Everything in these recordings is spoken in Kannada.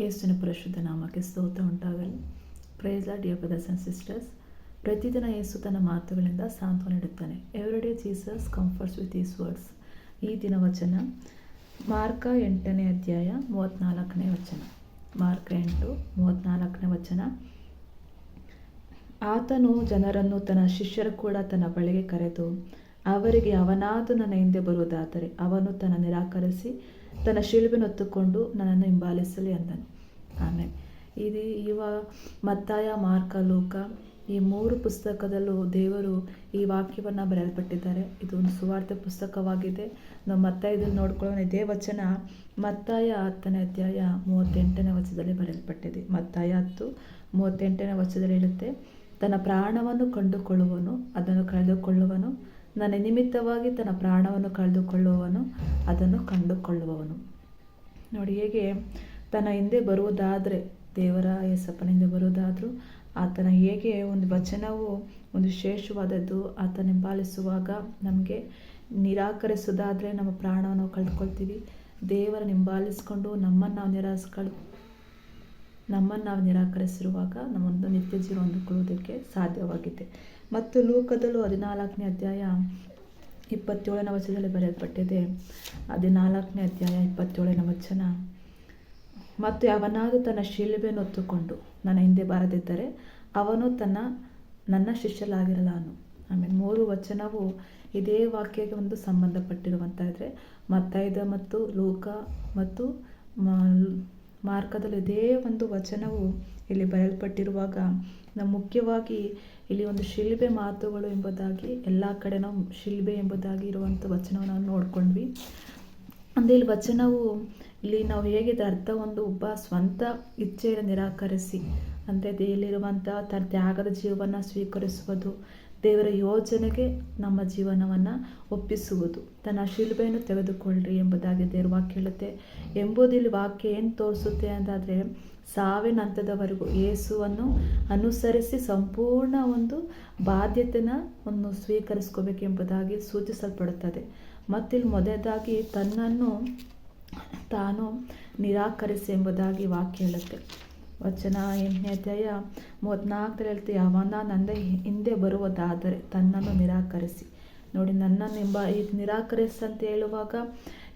ಯೇಸುವಿನ ಪುರಶುದ್ಧ ನಾಮಕ್ಕೆ ಸ್ತೋತ ಉಂಟಾಗಲಿ. Praise lord dear brothers and sisters ಪ್ರತಿದಿನ ಯೇಸು ತನ್ನ ಮಾತುಗಳಿಂದ ಸಾಂತ್ವನ ನೀಡುತ್ತಾನೆ. Every day Jesus comforts with his words ಈ ದಿನ ವಚನ, ಮಾರ್ಕ ಎಂಟನೇ ಅಧ್ಯಾಯ ಮೂವತ್ತ್ನಾಲ್ಕನೇ ವಚನ. ಮಾರ್ಕ ಎಂಟು ಮೂವತ್ತ್ನಾಲ್ಕನೇ ವಚನ. ಆತನು ಜನರನ್ನು ತನ್ನ ಶಿಷ್ಯರು ಕೂಡ ತನ್ನ ಬಳಿಗೆ ಕರೆದು, ಅವರಿಗೆ ಅವನಾದ ನನ್ನ ಹಿಂದೆ ಬರುವುದಾದರೆ ಅವನು ತನ್ನ ನಿರಾಕರಿಸಿ ತನ್ನ ಶಿಲ್ಬೆನ ಹೊತ್ತುಕೊಂಡು ನನ್ನನ್ನು ಹಿಂಬಾಲಿಸಲಿ ಅಂದನು. ಆಮೇಲೆ ಇದು ಇವ ಮತ್ತಾಯ, ಮಾರ್ಕ, ಲೋಕ ಈ ಮೂರು ಪುಸ್ತಕದಲ್ಲೂ ದೇವರು ಈ ವಾಕ್ಯವನ್ನು ಬರೆಯಲ್ಪಟ್ಟಿದ್ದಾರೆ. ಇದು ಒಂದು ಸುವಾರ್ತೆ ಪುಸ್ತಕವಾಗಿದೆ. ನಾವು ಮತ್ತಾಯದಲ್ಲಿ ಇದನ್ನು ನೋಡ್ಕೊಳ್ಳೋಣ. ಇದೇ ವಚನ ಮತ್ತಾಯ ಹತ್ತನೇ ಅಧ್ಯಾಯ ಮೂವತ್ತೆಂಟನೇ ವಚನದಲ್ಲಿ ಬರೆಯಲ್ಪಟ್ಟಿದೆ. ಮತ್ತಾಯ ಹತ್ತು ಮೂವತ್ತೆಂಟನೇ ವಚನದಲ್ಲಿ ಹೇಳುತ್ತೆ, ತನ್ನ ಪ್ರಾಣವನ್ನು ಕಂಡುಕೊಳ್ಳುವನು, ಅದನ್ನು ಕಳೆದುಕೊಳ್ಳುವನು ನನ್ನ ನಿಮಿತ್ತವಾಗಿ ತನ್ನ ಪ್ರಾಣವನ್ನು ಕಳೆದುಕೊಳ್ಳುವವನು, ಅದನ್ನು ಕಂಡುಕೊಳ್ಳುವವನು. ನೋಡಿ, ಹೇಗೆ ತನ್ನ ಹಿಂದೆ ಬರುವುದಾದರೆ, ದೇವರ ಎಸಪ್ಪನ ಹಿಂದೆ ಬರುವುದಾದರೂ, ಆತನ ಹೇಗೆ ಒಂದು ವಚನವು ಒಂದು ವಿಶೇಷವಾದದ್ದು ಆತನ ಹಿಂಬಾಲಿಸುವಾಗ ನಮಗೆ ನಿರಾಕರಿಸೋದಾದರೆ ನಮ್ಮ ಪ್ರಾಣವನ್ನು ಕಳೆದುಕೊಳ್ತೀವಿ. ದೇವರ ಹಿಂಬಾಲಿಸ್ಕೊಂಡು ನಮ್ಮನ್ನು ನಾವು ನಿರಾಸ ನಮ್ಮನ್ನು ನಾವು ನಿರಾಕರಿಸಿರುವಾಗ ನಮ್ಮೊಂದು ನಿತ್ಯ ಜೀವ ಹೊಂದಿಕೊಳ್ಳುವುದಕ್ಕೆ ಸಾಧ್ಯವಾಗಿದೆ. ಮತ್ತು ಲೋಕದಲ್ಲೂ ಹದಿನಾಲ್ಕನೇ ಅಧ್ಯಾಯ ಇಪ್ಪತ್ತೇಳನೇ ವಚನದಲ್ಲಿ ಬರೆಯಲ್ಪಟ್ಟಿದೆ. ಹದಿನಾಲ್ಕನೇ ಅಧ್ಯಾಯ ಇಪ್ಪತ್ತೇಳನೇ ವಚನ. ಮತ್ತು ಅವನಾದರೂ ತನ್ನ ಶಿಲುಬೆಯನ್ನು ಹೊತ್ತುಕೊಂಡು ನನ್ನ ಹಿಂದೆ ಬಾರದಿದ್ದರೆ ಅವನು ತನ್ನ, ನನ್ನ ಶಿಷ್ಯಲಾಗಿರಲಾನು ಆಮೇಲೆ ಮೂರು ವಚನವು ಇದೇ ವಾಕ್ಯಕ್ಕೆ ಒಂದು ಸಂಬಂಧಪಟ್ಟಿರುವಂಥ ಇದ್ರೆ ಮತ್ತೈದ ಮತ್ತು ಲೋಕ ಮತ್ತು ಮಾರ್ಗದಲ್ಲಿ ಇದೇ ಒಂದು ವಚನವು ಇಲ್ಲಿ ಬರೆಯಲ್ಪಟ್ಟಿರುವಾಗ ನಾವು ಮುಖ್ಯವಾಗಿ ಇಲ್ಲಿ ಒಂದು ಶಿಲ್ಬೆ ಮಾತುಗಳು ಎಂಬುದಾಗಿ, ಎಲ್ಲ ಕಡೆ ನಾವು ಶಿಲ್ಬೆ ಎಂಬುದಾಗಿ ಇರುವಂಥ ವಚನವನ್ನು ನಾವು ನೋಡ್ಕೊಂಡ್ವಿ. ಅಂದರೆ ಇಲ್ಲಿ ವಚನವು, ಇಲ್ಲಿ ನಾವು ಹೇಗಿದೆ ಅರ್ಥ, ಒಂದು ಒಬ್ಬ ಸ್ವಂತ ಇಚ್ಛೆಯನ್ನು ನಿರಾಕರಿಸಿ, ಅಂದರೆ ದೇಲಿರುವಂಥ ತನ್ನ ತ್ಯಾಗದ ಜೀವನ ಸ್ವೀಕರಿಸುವುದು ದೇವರ ಯೋಜನೆಗೆ ನಮ್ಮ ಜೀವನವನ್ನು ಒಪ್ಪಿಸುವುದು. ತನ್ನ ಶಿಲ್ಬೆಯನ್ನು ತೆಗೆದುಕೊಳ್ಳ್ರಿ ಎಂಬುದಾಗಿ ದೇವರ ವಾಕ್ಯ ಹೇಳುತ್ತೆ. ಎಂಬುದಿಲ್ಲಿ ವಾಕ್ಯ ಏನು ತೋರಿಸುತ್ತೆ ಅಂತಾದರೆ ಸಾವಿನ ಹಂತದವರೆಗೂ ಯೇಸುವನ್ನು ಅನುಸರಿಸಿ ಸಂಪೂರ್ಣ ಒಂದು ಬಾಧ್ಯತೆನ ಒಂದು ಸ್ವೀಕರಿಸ್ಕೋಬೇಕೆಂಬುದಾಗಿ ಸೂಚಿಸಲ್ಪಡುತ್ತದೆ. ಮತ್ತಿಲ್ಲಿ ಮೊದಲಾಗಿ ತನ್ನನ್ನು ತಾನು ನಿರಾಕರಿಸಿ ಎಂಬುದಾಗಿ ವಾಕ್ಯ ಹೇಳುತ್ತೆ. ವಚನ ಎಂಟನೇ ಅಧ್ಯಾಯ ಮೂವತ್ತ್ನಾಲ್ಕರಲ್ಲಿ ಹೇಳ್ತೀವಿ ಅವನ ನನ್ನ ಹಿಂದೆ ಬರುವುದಾದರೆ ತನ್ನನ್ನು ನಿರಾಕರಿಸಿ. ನೋಡಿ ನನ್ನನ್ನು ಇದು ನಿರಾಕರಿಸಿ ಅಂತ ಹೇಳುವಾಗ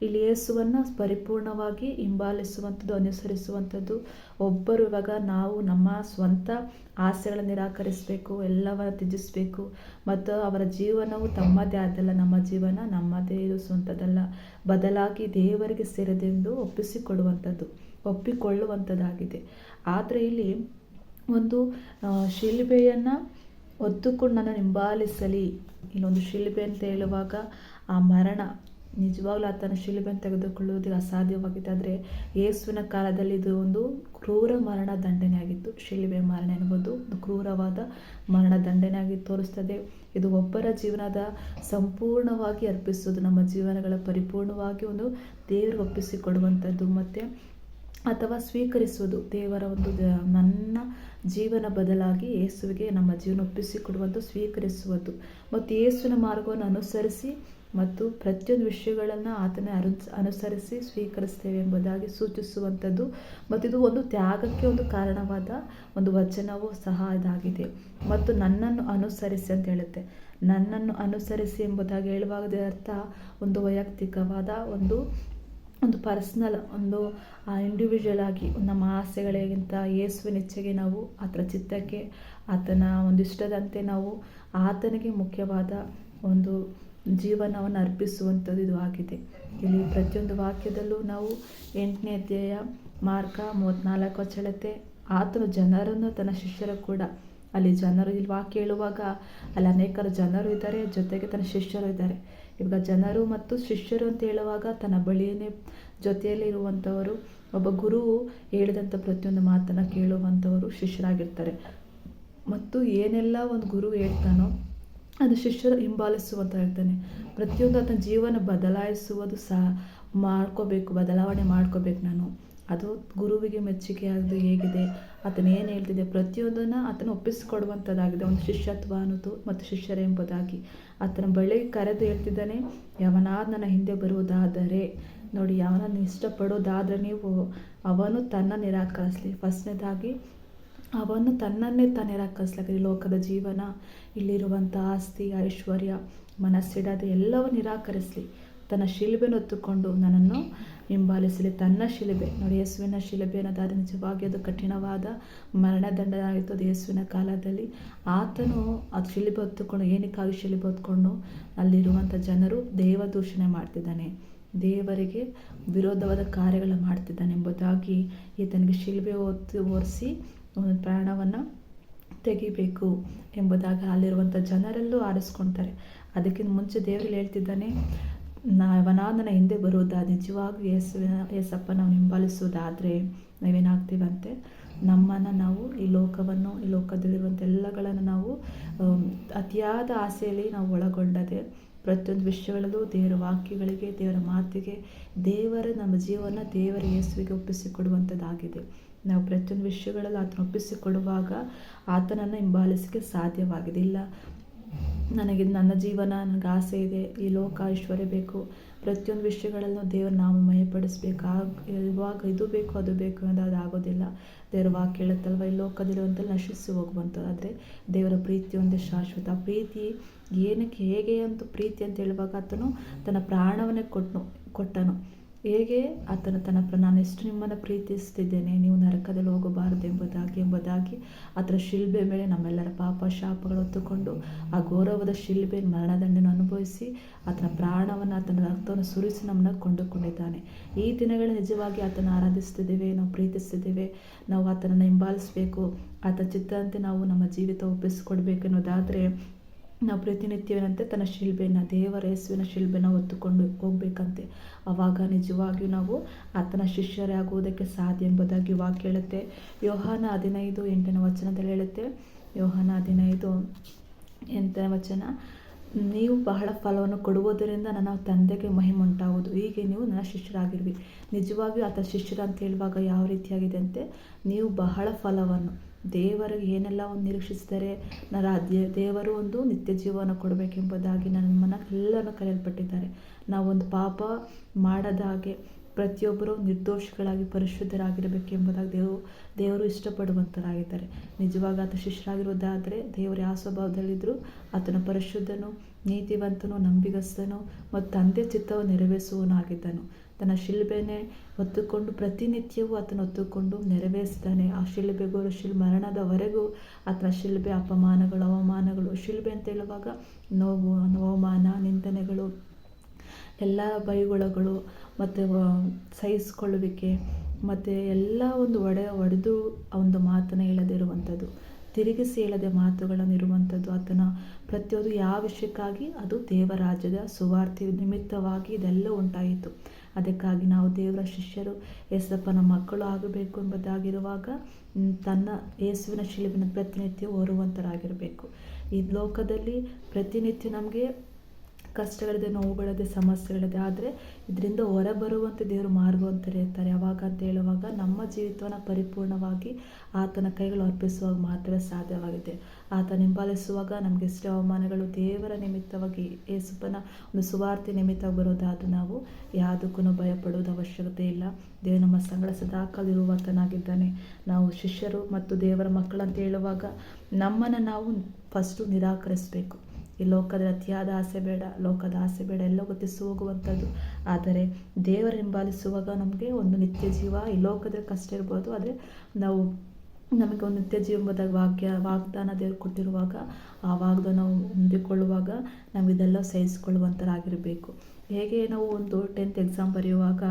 ಇಲ್ಲಿ ಯೇಸುವನ್ನು ಪರಿಪೂರ್ಣವಾಗಿ ಹಿಂಬಾಲಿಸುವಂಥದ್ದು, ಅನುಸರಿಸುವಂಥದ್ದು ಒಬ್ಬರು ಇವಾಗ ನಾವು ನಮ್ಮ ಸ್ವಂತ ಆಸೆಗಳನ್ನು ನಿರಾಕರಿಸಬೇಕು, ಎಲ್ಲವನ್ನು ತ್ಯಜಿಸಬೇಕು ಮತ್ತು ಅವರ ಜೀವನವು ತಮ್ಮದೇ ಆದಲ್ಲ ನಮ್ಮ ಜೀವನ ನಮ್ಮದೇ ಸ್ವಂತದಲ್ಲ ಬದಲಾಗಿ ದೇವರಿಗೆ ಸೇರಿದೆಂದು ಒಪ್ಪಿಸಿಕೊಡುವಂಥದ್ದು ಒಪ್ಪಿಕೊಳ್ಳುವಂಥದ್ದಾಗಿದೆ ಆದರೆ ಇಲ್ಲಿ ಒಂದು ಶಿಲ್ಬೆಯನ್ನು ಒತ್ತುಕೊಂಡು ನನ್ನ ಹಿಂಬಾಲಿಸಲಿ. ಇಲ್ಲೊಂದು ಶಿಲ್ಬೆ ಅಂತ ಹೇಳುವಾಗ ಆ ಮರಣ ನಿಜವಾಗ್ಲೂ ಆತನ ಶಿಲುಬೆಯನ್ನು ತೆಗೆದುಕೊಳ್ಳುವುದಕ್ಕೆ ಅಸಾಧ್ಯವಾಗಿದೆ ಆದರೆ ಯೇಸುವಿನ ಕಾಲದಲ್ಲಿ ಇದು ಒಂದು ಕ್ರೂರ ಮರಣ ದಂಡನೆ ಆಗಿತ್ತು. ಶಿಲುಬೆ ಮರಣ ಎನ್ನುವುದು ಒಂದು ಕ್ರೂರವಾದ ಮರಣ ದಂಡನೆಯಾಗಿ ತೋರಿಸ್ತದೆ. ಇದು ಒಬ್ಬರ ಜೀವನದ ಸಂಪೂರ್ಣವಾಗಿ ಅರ್ಪಿಸುವುದು, ನಮ್ಮ ಜೀವನಗಳ ಪರಿಪೂರ್ಣವಾಗಿ ಒಂದು ದೇವರು ಒಪ್ಪಿಸಿಕೊಡುವಂಥದ್ದು. ಮತ್ತು ಅಥವಾ ಸ್ವೀಕರಿಸುವುದು ದೇವರ ಒಂದು ನನ್ನ ಜೀವನ ಬದಲಾಗಿ ಯೇಸುವಿಗೆ ನಮ್ಮ ಜೀವನ ಒಪ್ಪಿಸಿಕೊಡುವಂಥ ಸ್ವೀಕರಿಸುವುದು. ಮತ್ತು ಯೇಸುವಿನ ಮಾರ್ಗವನ್ನು ಅನುಸರಿಸಿ ಮತ್ತು ಪ್ರತಿಯೊಂದು ವಿಷಯಗಳನ್ನು ಆತನ ಅನು ಅನುಸರಿಸಿ ಸ್ವೀಕರಿಸ್ತೇವೆ ಎಂಬುದಾಗಿ ಸೂಚಿಸುವಂಥದ್ದು. ಮತ್ತು ಇದು ಒಂದು ತ್ಯಾಗಕ್ಕೆ ಒಂದು ಕಾರಣವಾದ ಒಂದು ವಚನವೂ ಸಹ ಇದಾಗಿದೆ. ಮತ್ತು ನನ್ನನ್ನು ಅನುಸರಿಸಿ ಅಂತ ಹೇಳುತ್ತೆ. ನನ್ನನ್ನು ಅನುಸರಿಸಿ ಎಂಬುದಾಗಿ ಹೇಳುವಾಗ ಅರ್ಥ ಒಂದು ವೈಯಕ್ತಿಕವಾದ ಒಂದು ಒಂದು ಪರ್ಸ್ನಲ್ ಒಂದು ಇಂಡಿವಿಜುವಲ್ ಆಗಿ ನಮ್ಮ ಆಸೆಗಳಿಗಿಂತ ಯೇಸುವಿನ ಇಚ್ಛೆಗೆ ನಾವು ಆತನ ಚಿತ್ತಕ್ಕೆ, ಆತನ ಒಂದು ಇಷ್ಟದಂತೆ ನಾವು ಆತನಿಗೆ ಮುಖ್ಯವಾದ ಒಂದು ಜೀವನವನ್ನು ಅರ್ಪಿಸುವಂಥದ್ದು ಇದು ಆಗಿದೆ. ಇಲ್ಲಿ ಪ್ರತಿಯೊಂದು ವಾಕ್ಯದಲ್ಲೂ ನಾವು ಎಂಟನೇ ಅಧ್ಯಾಯ ಮಾರ್ಕ ಮೂವತ್ತ್ನಾಲ್ಕು ಚಳತೆ ಆತನು ಜನರನ್ನು ತನ್ನ ಶಿಷ್ಯರು ಕೂಡ, ಅಲ್ಲಿ ಜನರು ಇಲ್ಲಿ ವಾಕ್ಯ ಹೇಳುವಾಗ ಅಲ್ಲಿ ಅನೇಕರು ಜನರು ಇದ್ದಾರೆ, ಜೊತೆಗೆ ತನ್ನ ಶಿಷ್ಯರು ಇದ್ದಾರೆ. ಇವಾಗ ಜನರು ಮತ್ತು ಶಿಷ್ಯರು ಅಂತ ಹೇಳುವಾಗ ತನ್ನ ಬಳಿಯೇ ಜೊತೆಯಲ್ಲಿ ಇರುವಂಥವರು ಒಬ್ಬ ಗುರು ಹೇಳಿದಂಥ ಪ್ರತಿಯೊಂದು ಮಾತನ್ನು ಕೇಳುವಂಥವರು ಶಿಷ್ಯರಾಗಿರ್ತಾರೆ. ಮತ್ತು ಏನೆಲ್ಲ ಒಂದು ಗುರು ಹೇಳ್ತಾನೋ ಅದು ಶಿಷ್ಯರು ಹಿಂಬಾಲಿಸುವಂತ ಹೇಳ್ತಾನೆ. ಪ್ರತಿಯೊಂದು ಆತನ ಜೀವನ ಬದಲಾಯಿಸುವುದು ಸಹ ಮಾಡ್ಕೋಬೇಕು, ಬದಲಾವಣೆ ಮಾಡ್ಕೋಬೇಕು ನಾನು. ಅದು ಗುರುವಿಗೆ ಮೆಚ್ಚುಗೆ ಅದು ಹೇಗಿದೆ, ಆತನ ಏನು ಹೇಳ್ತಿದೆ, ಪ್ರತಿಯೊಂದನ್ನು ಆತನ ಒಪ್ಪಿಸಿಕೊಡುವಂಥದ್ದಾಗಿದೆ ಒಂದು ಶಿಷ್ಯತ್ವ ಅನ್ನೋದು ಮತ್ತು ಶಿಷ್ಯರ ಎಂಬುದಾಗಿ. ಆತನ ಬಳಿ ಕರೆದು ಹೇಳ್ತಿದ್ದಾನೆ, ಯಾವನಾದ ನನ್ನ ಹಿಂದೆ ಬರುವುದಾದರೆ, ನೋಡಿ ಯಾವನನ್ನು ಇಷ್ಟಪಡೋದಾದರೆ ನೀವು ಅವನು ತನ್ನ ನಿರಾಕರಿಸಲಿ. ಫಸ್ಟ್ನೇದಾಗಿ, ಅವನು ತನ್ನನ್ನೇ ತಾನು ನಿರಾಕರಿಸ್ಲಾಗಿದೆ ಲೋಕದ ಜೀವನ ಇಲ್ಲಿರುವಂಥ ಆಸ್ತಿ, ಐಶ್ವರ್ಯ, ಮನಸ್ಸಿಡದೆ ಎಲ್ಲವೂ ನಿರಾಕರಿಸಲಿ. ತನ್ನ ಶಿಲುಬೆನ ಹೊತ್ತುಕೊಂಡು ನನ್ನನ್ನು ಹಿಂಬಾಲಿಸಲಿ ತನ್ನ ಶಿಲುಬೆ. ನೋಡಿ, ಯೇಸುವಿನ ಶಿಲುಬೆ ಅನ್ನೋದಾದ್ರೆ ನಿಜವಾಗಿ ಅದು ಕಠಿಣವಾದ ಮರಣದಂಡ ಆಯಿತು ಅದು ಯೇಸುವಿನ ಕಾಲದಲ್ಲಿ. ಆತನು ಅದು ಶಿಲುಬೆ ಹೊತ್ತುಕೊಂಡು ಏನಕ್ಕಾಗಿ ಶಿಲುಬೆ ಹೊತ್ಕೊಂಡು ಅಲ್ಲಿರುವಂಥ ಜನರು ದೇವ ದೂಷಣೆ ಮಾಡ್ತಿದ್ದಾನೆ. ದೇವರಿಗೆ ವಿರೋಧವಾದ ಕಾರ್ಯಗಳನ್ನು ಮಾಡ್ತಿದ್ದಾನೆ ಎಂಬುದಾಗಿ ಈತನಿಗೆ ಶಿಲುಬೆ ಹೊತ್ತು ಒರೆಸಿ ಒಂದು ಪ್ರಾಣವನ್ನು ತೆಗಿಬೇಕು ಎಂಬುದಾಗಿ ಅಲ್ಲಿರುವಂಥ ಜನರಲ್ಲೂ ಆರಿಸ್ಕೊಳ್ತಾರೆ ಅದಕ್ಕಿಂತ ಮುಂಚೆ ದೇವರಲ್ಲಿ ಹೇಳ್ತಿದ್ದಾನೆ ನಾವನಾದನ ಹಿಂದೆ ಬರುವುದಾ ನಿಜವಾಗ್ಲೂ ಯೇಸುವಿನ ಯೇಸಪ್ಪ ನಾವು ಹಿಂಬಾಲಿಸುವುದಾದರೆ ನಾವೇನಾಗ್ತೀವಂತೆ? ನಮ್ಮನ್ನು ನಾವು ಈ ಲೋಕವನ್ನು, ಈ ಲೋಕದಲ್ಲಿರುವಂಥ ಎಲ್ಲಗಳನ್ನು ನಾವು ಅತಿಯಾದ ಆಸೆಯಲ್ಲಿ ನಾವು ಒಳಗೊಂಡದೆ ಪ್ರತಿಯೊಂದು ವಿಷಯಗಳಲ್ಲೂ ದೇವರ ವಾಕ್ಯಗಳಿಗೆ, ದೇವರ ಮಾತಿಗೆ, ದೇವರ ನಮ್ಮ ಜೀವನ ದೇವರ ಯೇಸುವಿಗೆ ಒಪ್ಪಿಸಿಕೊಡುವಂಥದ್ದಾಗಿದೆ. ನಾವು ಪ್ರತಿಯೊಂದು ವಿಷಯಗಳಲ್ಲೂ ಆತನ ಒಪ್ಪಿಸಿಕೊಡುವಾಗ ಆತನನ್ನು ಹಿಂಬಾಲಿಸಲಿಕ್ಕೆ ಸಾಧ್ಯವಾಗಿದೆ. ಇಲ್ಲ ನನಗೆ ನನ್ನ ಜೀವನ, ನನಗೆ ಆಸೆ ಇದೆ, ಈ ಲೋಕ, ಐಶ್ವರ್ಯ ಬೇಕು. ಪ್ರತಿಯೊಂದು ವಿಷಯಗಳಲ್ಲೂ ದೇವರು ನಾವು ಮಯಪಡಿಸ್ಬೇಕು. ಆಗ, ಇವಾಗ ಇದು ಬೇಕು, ಅದು ಬೇಕು ಅನ್ನೋದು ಆಗೋದಿಲ್ಲ. ದೇವರ ವಾಕ್ ಹೇಳುತ್ತಲ್ವ? ಈ ಲೋಕದಲ್ಲಿರುವಂಥ ನಶಿಸಿ ಹೋಗುವಂಥದ್ದು ಆದರೆ ದೇವರ ಪ್ರೀತಿ ಒಂದೇ ಶಾಶ್ವತ. ಪ್ರೀತಿ ಏನಕ್ಕೆ, ಹೇಗೆ ಅಂತ, ಪ್ರೀತಿ ಅಂತ ಹೇಳುವಾಗ ಆತನು ತನ್ನ ಪ್ರಾಣವನ್ನೇ ಕೊಟ್ಟನು ಕೊಟ್ಟನು. ಹೇಗೆ ಆತನ ತನ್ನ ಪ್ರ, ನಾನು ಎಷ್ಟು ನಿಮ್ಮನ್ನು ಪ್ರೀತಿಸ್ತಿದ್ದೇನೆ, ನೀವು ನರಕದಲ್ಲಿ ಹೋಗಬಾರದು ಎಂಬುದಾಗಿ ಎಂಬುದಾಗಿ ಆತನ ಶಿಲ್ಬೆ ಮೇಲೆ ನಮ್ಮೆಲ್ಲರ ಪಾಪ ಶಾಪಗಳು ಹೊತ್ತುಕೊಂಡು ಆ ಗೌರವದ ಶಿಲ್ಬೆ ಮರಣದಂಡನ್ನು ಅನುಭವಿಸಿ ಆತನ ಪ್ರಾಣವನ್ನು, ಆತನ ರಕ್ತವನ್ನು ಸುರಿಸಿ ನಮ್ಮನ್ನು ಕೊಂಡುಕೊಂಡಿದ್ದಾನೆ. ಈ ದಿನಗಳ ನಿಜವಾಗಿ ಆತನ ಆರಾಧಿಸ್ತಿದ್ದೇವೆ, ನಾವು ಪ್ರೀತಿಸ್ತಿದ್ದೇವೆ, ನಾವು ಆತನನ್ನು ಹಿಂಬಾಲಿಸಬೇಕು ಆತ ಚಿತ್ತಂತೆ ನಾವು ನಮ್ಮ ಜೀವಿತ ಒಪ್ಪಿಸಿಕೊಡ್ಬೇಕು ಅನ್ನೋದಾದರೆ ನಾವು ಪ್ರತಿನಿತ್ಯವೇನಂತೆ ತನ್ನ ಶಿಲ್ಬೆಯನ್ನು ದೇವರ ಯೇಸುವಿನ ಶಿಲ್ಬೆನ ಹೊತ್ತುಕೊಂಡು ಹೋಗ್ಬೇಕಂತೆ. ಆವಾಗ ನಿಜವಾಗಿಯೂ ನಾವು ಆತನ ಶಿಷ್ಯರೇ ಆಗುವುದಕ್ಕೆ ಸಾಧ್ಯ ಎಂಬುದಾಗಿ ವಾಕ್ಯ ಹೇಳುತ್ತೆ. ಯೋಹಾನ ಹದಿನೈದು ಎಂಟನೇ ವಚನದಲ್ಲಿ ಹೇಳುತ್ತೆ. ಯೋಹಾನ ಹದಿನೈದು ಎಂಟನೇ ವಚನ, ನೀವು ಬಹಳ ಫಲವನ್ನು ಕೊಡುವುದರಿಂದ ನನ್ನ ತಂದೆಗೆ ಮಹಿಮುಂಟಾಗುವುದು ಹೀಗೆ ನೀವು ನನ್ನ ಶಿಷ್ಯರಾಗಿರ್ವಿ. ನಿಜವಾಗಿಯೂ ಆತ ಶಿಷ್ಯರ ಅಂತ ಹೇಳುವಾಗ ಯಾವ ರೀತಿಯಾಗಿದೆ ಅಂತೆ, ನೀವು ಬಹಳ ಫಲವನ್ನು ದೇವರಿಗೆ ಏನೆಲ್ಲ ಒಂದು ನಿರೀಕ್ಷಿಸಿದರೆ ನನ್ನ ದೇವರು ಒಂದು ನಿತ್ಯ ಜೀವನ ಕೊಡಬೇಕೆಂಬುದಾಗಿ ನನ್ನ ಮನ ಎಲ್ಲರನ್ನು ಕರೆಯಲ್ಪಟ್ಟಿದ್ದಾರೆ. ನಾವೊಂದು ಪಾಪ ಮಾಡದ ಹಾಗೆ ಪ್ರತಿಯೊಬ್ಬರು ನಿರ್ದೋಷಿಗಳಾಗಿ ಪರಿಶುದ್ಧರಾಗಿರಬೇಕೆಂಬುದಾಗಿ ದೇವರು ದೇವರು ಇಷ್ಟಪಡುವಂಥರಾಗಿದ್ದಾರೆ ನಿಜವಾಗಿ ಆತ ಶಿಷ್ಯರಾಗಿರುವುದಾದರೆ ದೇವರು ಯಾವ ಸ್ವಭಾವದಲ್ಲಿದ್ದರೂ ಆತನ ಪರಿಶುದ್ಧನು, ನೀತಿವಂತನು, ನಂಬಿಗಸ್ತನು ಮತ್ತು ತಂದೆ ಚಿತ್ತವನ್ನು ನೆರವೇರಿಸುವನಾಗಿದ್ದನು ತನ್ನ ಶಿಲ್ಬೆನೆ ಹೊತ್ತುಕೊಂಡು ಪ್ರತಿನಿತ್ಯವೂ ಆತನ ಹೊತ್ತುಕೊಂಡು ನೆರವೇರಿಸ್ತಾನೆ ಆ ಶಿಲ್ಬೆಗಳು ಶಿಲ್ ಮರಣದವರೆಗೂ ಆತನ ಶಿಲ್ಬೆ ಅಪಮಾನಗಳು, ಅವಮಾನಗಳು. ಶಿಲ್ಬೆ ಅಂತ ಹೇಳುವಾಗ ನೋವು, ಅವಮಾನ, ನಿಂದನೆಗಳು, ಎಲ್ಲ ಬೈಗುಳಗಳು ಮತ್ತು ಸಹಿಸ್ಕೊಳ್ಳುವಿಕೆ ಮತ್ತು ಎಲ್ಲ ಒಂದು ಒಡೆ, ಒಡೆದು ಒಂದು ಮಾತನ್ನು ಹೇಳದಿರುವಂಥದ್ದು ತಿರುಗಿಸಿ ಹೇಳದೆ ಮಾತುಗಳನ್ನು ಇರುವಂಥದ್ದು. ಆತನ ಪ್ರತಿಯೊಂದು ಯಾವ ವಿಷಯಕ್ಕಾಗಿ? ಅದು ದೇವರಾಜ್ಯದ ಸುವಾರ್ತೆ ನಿಮಿತ್ತವಾಗಿ ಇದೆಲ್ಲ ಉಂಟಾಯಿತು. ಅದಕ್ಕಾಗಿ ನಾವು ದೇವರ ಶಿಷ್ಯರು ಏಸಪ್ಪನ ಮಕ್ಕಳು ಆಗಬೇಕು ಎಂಬುದಾಗಿರುವಾಗ ತನ್ನ ಯೇಸುವಿನ ಶಿಲುಬಿನ ಪ್ರತಿನಿತ್ಯ ಓರುವಂತರಾಗಿರಬೇಕು. ಈ ಲೋಕದಲ್ಲಿ ಪ್ರತಿನಿತ್ಯ ನಮಗೆ ಕಷ್ಟಗಳಿದೆ, ನೋವುಗಳಿದೆ, ಸಮಸ್ಯೆಗಳಿದೆ ಆದರೆ ಇದರಿಂದ ಹೊರಬರುವಂತೆ ದೇವರು ಮಾರ್ಗವನ್ನು ತೆರೆಯುತ್ತಾರೆ ಯಾವಾಗ ಅಂತ ಹೇಳುವಾಗ ನಮ್ಮ ಜೀವಿತವನ್ನು ಪರಿಪೂರ್ಣವಾಗಿ ಆತನ ಕೈಗಳು ಅರ್ಪಿಸುವಾಗ ಮಾತ್ರ ಸಾಧ್ಯವಾಗಿದೆ ಆತ ಹಿಂಬಾಲಿಸುವಾಗ ನಮಗೆ ಎಷ್ಟೇ ಅವಮಾನಗಳು ದೇವರ ನಿಮಿತ್ತವಾಗಿ ಏಸುಪ್ಪನ ಒಂದು ಸುವಾರ್ತೆ ನಿಮಿತ್ತ ಬರೋದಾದರೂ ನಾವು ಯಾವುದಕ್ಕೂ ಭಯಪಡುವುದು ಅವಶ್ಯಕತೆ ಇಲ್ಲ. ದೇವರು ನಮ್ಮ ಸಂಗಡ ಸದಾಕಾಲಿರುವಾತನಾಗಿದ್ದಾನೆ ನಾವು ಶಿಷ್ಯರು ಮತ್ತು ದೇವರ ಮಕ್ಕಳಂತ ಹೇಳುವಾಗ ನಮ್ಮನ್ನು ನಾವು ಫಸ್ಟು ನಿರಾಕರಿಸಬೇಕು. ಈ ಲೋಕದ ಅತಿಯಾದ ಆಸೆ ಬೇಡ, ಲೋಕದ ಆಸೆ ಬೇಡ, ಎಲ್ಲ ಗೊತ್ತಿಸಿ ಹೋಗುವಂಥದ್ದು. ಆದರೆ ದೇವರ ಹಿಂಬಾಲಿಸುವಾಗ ನಮಗೆ ಒಂದು ನಿತ್ಯ ಜೀವ ಈ ಲೋಕದಲ್ಲಿ ಕಷ್ಟ ಇರ್ಬೋದು. ಆದರೆ ನಾವು ನಮಗೆ ಒಂದು ನಿತ್ಯ ಜೀವನದ ವಾಕ್ಯ, ವಾಗ್ದಾನ ದೇವರು ಕೊಟ್ಟಿರುವಾಗ ಆ ವಾಗ್ದಾನ ಹೊಂದಿಕೊಳ್ಳುವಾಗ ನಾವು ಇದೆಲ್ಲ ಸಹಿಸಿಕೊಳ್ಳುವಂಥರಾಗಿರಬೇಕು ಹೇಗೆ ನಾವು ಒಂದು ಟೆಂತ್ ಎಕ್ಸಾಮ್ ಬರೆಯುವಾಗ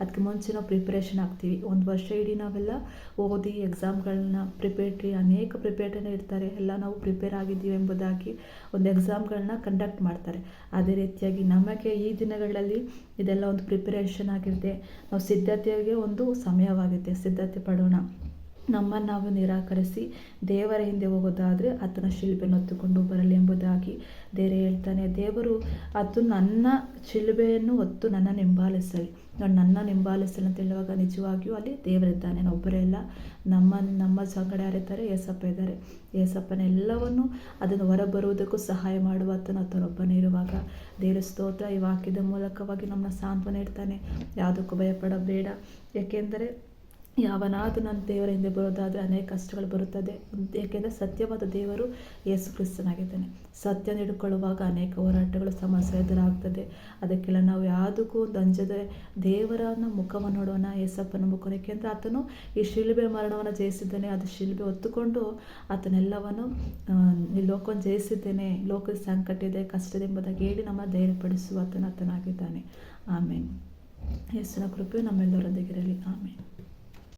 ಅದಕ್ಕೆ ಮುಂಚೆ ನಾವು ಪ್ರಿಪ್ರೇಷನ್ ಆಗ್ತೀವಿ. ಒಂದು ವರ್ಷ ಇಡೀ ನಾವೆಲ್ಲ ಓದಿ ಎಕ್ಸಾಮ್ಗಳನ್ನ ಪ್ರಿಪೇಟ್ರಿ ಅನೇಕ ಪ್ರಿಪೇರ್ಟನೇ ಇರ್ತಾರೆ. ಎಲ್ಲ ನಾವು ಪ್ರಿಪೇರ್ ಆಗಿದ್ದೀವಿ ಎಂಬುದಾಗಿ ಒಂದು ಎಕ್ಸಾಮ್ಗಳನ್ನ ಕಂಡಕ್ಟ್ ಮಾಡ್ತಾರೆ. ಅದೇ ರೀತಿಯಾಗಿ ನಮಗೆ ಈ ದಿನಗಳಲ್ಲಿ ಇದೆಲ್ಲ ಒಂದು ಪ್ರಿಪರೇಷನ್ ಆಗಿರುತ್ತೆ ನಾವು ಸಿದ್ಧತೆಗೆ ಒಂದು ಸಮಯವಾಗುತ್ತೆ. ಸಿದ್ಧತೆ ಪಡೋಣ. ನಮ್ಮನ್ನು ನಾವು ನಿರಾಕರಿಸಿ ದೇವರ ಹಿಂದೆ ಹೋಗೋದಾದರೆ ಆತನ ಶಿಲ್ಬೆಯನ್ನು ಹೊತ್ತುಕೊಂಡು ಬರಲಿ ಎಂಬುದಾಗಿ ದೇವರು ಹೇಳ್ತಾನೆ. ದೇವರು ಅದು ನನ್ನ ಶಿಲ್ಬೆಯನ್ನು ಹೊತ್ತು ನನ್ನ ಹಿಂಬಾಲಿಸಲಿ ನಾನು ನನ್ನ ಹಿಂಬಾಲಿಸಲಿ ಅಂತ ಹೇಳುವಾಗ ನಿಜವಾಗಿಯೂ ಅಲ್ಲಿ ದೇವರಿದ್ದಾನೆ. ಒಬ್ಬರೇ ಇಲ್ಲ ನಮ್ಮ ನಮ್ಮ ಸಂಗಡ ಯಾರಿದ್ದಾರೆ ಏಸಪ್ಪ ಇದ್ದಾರೆ. ಯೇಸಪ್ಪನ ಎಲ್ಲವನ್ನು ಅದನ್ನು ಹೊರಬರುವುದಕ್ಕೂ ಸಹಾಯ ಮಾಡುವ ಆತನ ಆತನೊಬ್ಬನೇ ಇರುವಾಗ ದೇವರ ಸ್ತೋತ್ರ ಈ ವಾಕ್ಯದ ಮೂಲಕವಾಗಿ ನಮ್ಮನ್ನ ಸಾಂತ್ವನ ಇಡ್ತಾನೆ ಯಾವುದಕ್ಕೂ ಭಯಪಡಬೇಡ. ಏಕೆಂದರೆ ಯಾವನಾದರೂ ನನ್ನ ದೇವರ ಹಿಂದೆ ಬರೋದಾದರೆ ಅನೇಕ ಕಷ್ಟಗಳು ಬರುತ್ತದೆ. ಏಕೆಂದರೆ ಸತ್ಯವಾದ ದೇವರು ಯೇಸು ಕ್ರಿಸ್ತನಾಗಿದ್ದಾನೆ. ಸತ್ಯ ಹಿಡ್ಕೊಳ್ಳುವಾಗ ಅನೇಕ ಹೋರಾಟಗಳು ಸಮಸ್ಯೆ ಎದುರಾಗ್ತದೆ. ಅದಕ್ಕೆಲ್ಲ ನಾವು ಯಾವುದಕ್ಕೂ ದಂಜದೆ ದೇವರನ್ನ ಮುಖವನ್ನು ನೋಡೋಣ ಯೇಸಪ್ಪನ ಮುಖವನ್ನು ಏಕೆಂದರೆ ಆತನು ಈ ಶಿಲ್ಬೆ ಮರಣವನ್ನು ಜಯಿಸಿದ್ದಾನೆ. ಅದು ಶಿಲ್ಬೆ ಹೊತ್ತುಕೊಂಡು ಆತನೆಲ್ಲವನ್ನು ಈ ಲೋಕವನ್ನು ಜಯಿಸಿದ್ದೇನೆ. ಲೋಕದ ಸಂಕಟ ಇದೆ ಕಷ್ಟದ ಎಂಬುದಾಗಿ ಹೇಳಿ ನಮ್ಮ ಧೈರ್ಯಪಡಿಸುವ ಆತನ ಆತನಾಗಿದ್ದಾನೆ ಆಮೇಲೆ ಯೇಸುನ ಕೃಪೆ ನಮ್ಮೆಲ್ಲರೊಂದಿಗಿರಲಿ ಆಮೇಲೆ